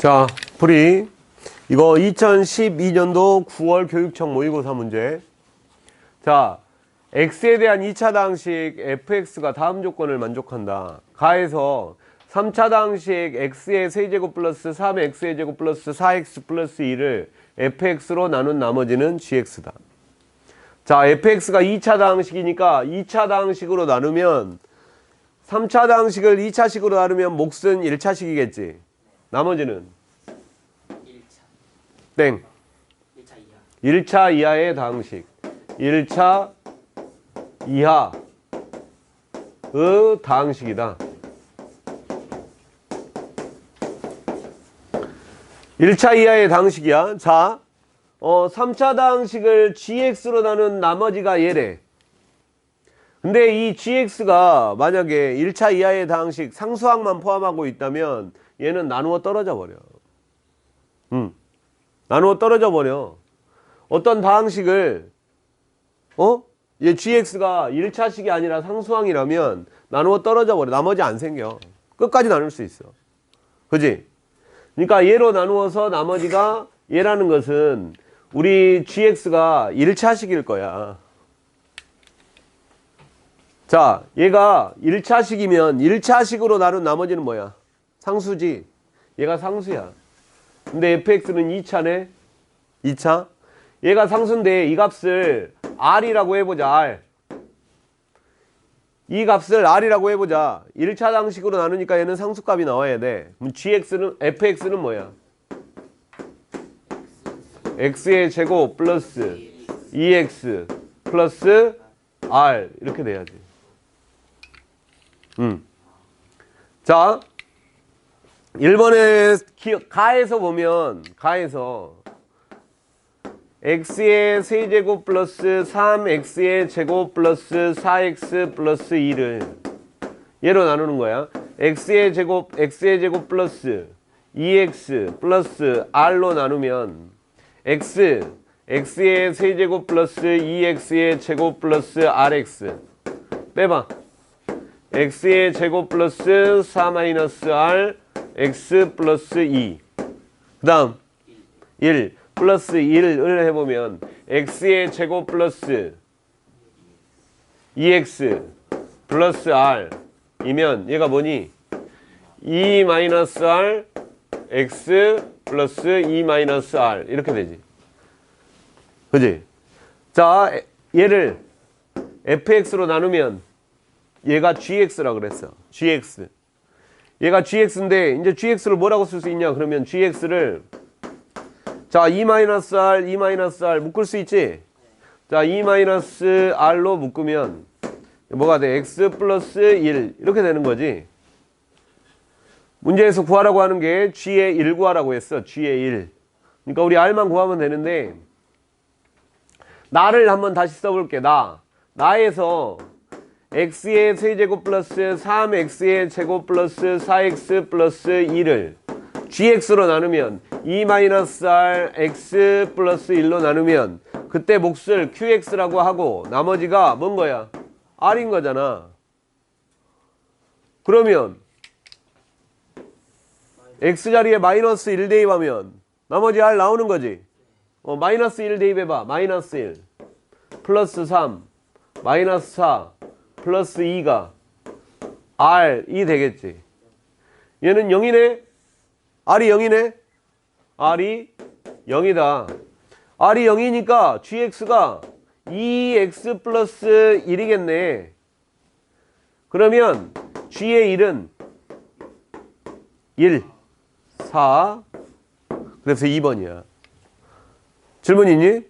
자, 풀이. 이거 2012년도 9월 교육청 모의고사 문제. 자, x에 대한 2차 당식 fx가 다음 조건을 만족한다. 가에서 3차 당식 x의 세제곱 플러스 3x의 제곱 플러스 4x 플러스 2를 fx로 나눈 나머지는 gx다. 자, fx가 2차 당식이니까 2차 당식으로 나누면 3차 당식을 2차식으로 나누면 몫은 1차식이겠지. 나머지는 1차 땡. 1차 이하 1차 이하의 당식. 1차 이하의 당식이다. 1차 이하의 당식이야. 자, 어, 3차 당식을 gx로 나눈 나머지가 얘래. 근데 이 gx가 만약에 1차 이하의 당식 상수항만 포함하고 있다면 얘는 나누어 떨어져 버려. 음. 나누어 떨어져 버려. 어떤 방식을 어? 얘 gx가 1차식이 아니라 상수항이라면 나누어 떨어져 버려. 나머지 안 생겨. 끝까지 나눌 수 있어. 그지? 그러니까 얘로 나누어서 나머지가 얘라는 것은 우리 gx가 1차식일 거야. 자, 얘가 1차식이면 1차식으로 나눈 나머지는 뭐야? 상수지. 얘가 상수야. 근데 fx는 2차네. 2차. 얘가 상수인데 이 값을 r이라고 해보자. r. 이 값을 r이라고 해보자. 1차 당식으로 나누니까 얘는 상수값이 나와야 돼. 그럼 gx는 fx는 뭐야? x의 제곱 플러스 2x 플러스 r 이렇게 돼야지. 음. 자, 1번에 기, 가에서 보면 가에서 x의 세제곱 플러스 3x의 제곱 플러스 4x 플러스 2를 얘로 나누는 거야. x의 제곱 x의 제곱 플러스 2x 플러스 r로 나누면 x x의 세제곱 플러스 2x의 제곱 플러스 rx 빼봐. X의 제곱 플러스 4 마이너스 r x 플러스 2. 그 다음 1 플러스 1을 해보면 x의 제곱 플러스 2x 플러스 r 이면 얘가 뭐니? 2 마이너스 r x 플러스 2 마이너스 r 이렇게 되지. 그지? 자, 얘를 fx로 나누면 얘가 gx라 그랬어. gx. 얘가 gx인데 이제 gx를 뭐라고 쓸 수 있냐? 그러면 gx를 자, 2-r, 2-r 묶을 수 있지? 자, 2-r로 묶으면 뭐가 돼? x 플러스 1 이렇게 되는 거지. 문제에서 구하라고 하는 게 g의 1 구하라고 했어. g의 1. 그러니까 우리 r만 구하면 되는데 나를 한번 다시 써볼게. 나. 나에서 x의 세제곱 플러스 3x의 제곱 플러스 4x 플러스 2를 gx로 나누면 2-r x 플러스 1로 나누면 그때 몫을 qx라고 하고 나머지가 뭔 거야? r인 거잖아. 그러면 x 자리에 마이너스 1 대입하면 나머지 r 나오는 거지. 어, 마이너스 1 대입해봐. 마이너스 1 플러스 3 마이너스 4 플러스 2가 r이 되겠지. 얘는 0이네. r이 0이네. r이 0이다. r이 0이니까 gx가 2x 플러스 1이겠네. 그러면 g의 1은 1, 4, 그래서 2번이야. 질문 있니?